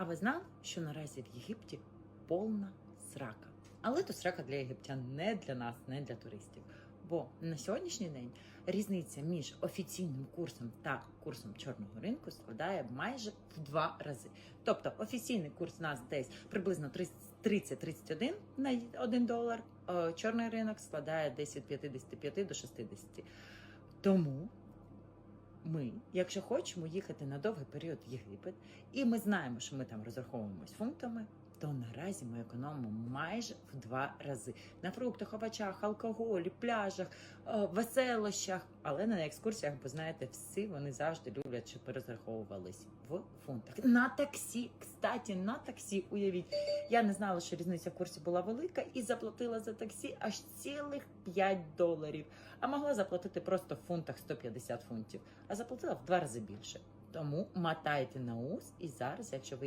А ви знали, що наразі в Єгипті повна срака? Але то срака для єгиптян, не для нас, не для туристів. Бо на сьогоднішній день різниця між офіційним курсом та курсом чорного ринку складає майже в два рази. Тобто офіційний курс у нас десь приблизно 30-31 на 1 долар. Чорний ринок складає десь від 55 до 60. Тому ми, якщо хочемо їхати на довгий період в Єгипет, і ми знаємо, що ми там розраховуємось фунтами, то наразі ми економимо майже в два рази на фруктах, овочах, алкоголі, пляжах, е, веселощах. Але на екскурсіях, ви знаєте, всі вони завжди люблять, щоб розраховувались в фунтах. На таксі, кстати, на таксі, уявіть, я не знала, що різниця в курсі була велика, і заплатила за таксі аж цілих 5 доларів. А могла заплатити просто в фунтах 150 фунтів, а заплатила в два рази більше. Тому мотайте на ус, і зараз, якщо ви